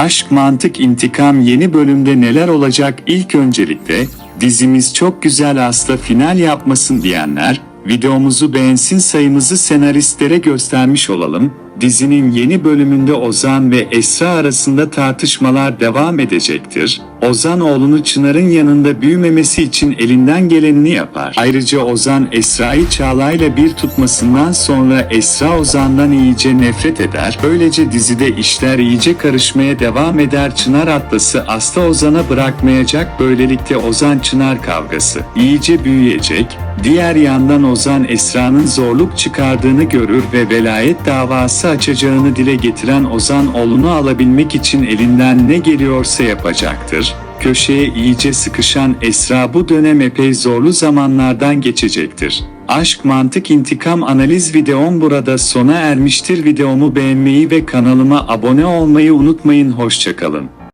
Aşk Mantık İntikam yeni bölümde neler olacak ilk öncelikle dizimiz çok güzel asla final yapmasın diyenler videomuzu beğensin sayımızı senaristlere göstermiş olalım. Dizinin yeni bölümünde Ozan ve Esra arasında tartışmalar devam edecektir. Ozan oğlunu Çınar'ın yanında büyümemesi için elinden gelenini yapar. Ayrıca Ozan Esra'yı Çağla'yla bir tutmasından sonra Esra Ozan'dan iyice nefret eder. Böylece dizide işler iyice karışmaya devam eder. Çınar atlası Aslı Ozan'a bırakmayacak. Böylelikle Ozan Çınar kavgası iyice büyüyecek. Diğer yandan Ozan Esra'nın zorluk çıkardığını görür ve velayet davası açacağını dile getiren Ozan oğlunu alabilmek için elinden ne geliyorsa yapacaktır. Köşeye iyice sıkışan Esra bu dönem epey zorlu zamanlardan geçecektir. Aşk Mantık İntikam analiz videom burada sona ermiştir. Videomu beğenmeyi ve kanalıma abone olmayı unutmayın. Hoşçakalın.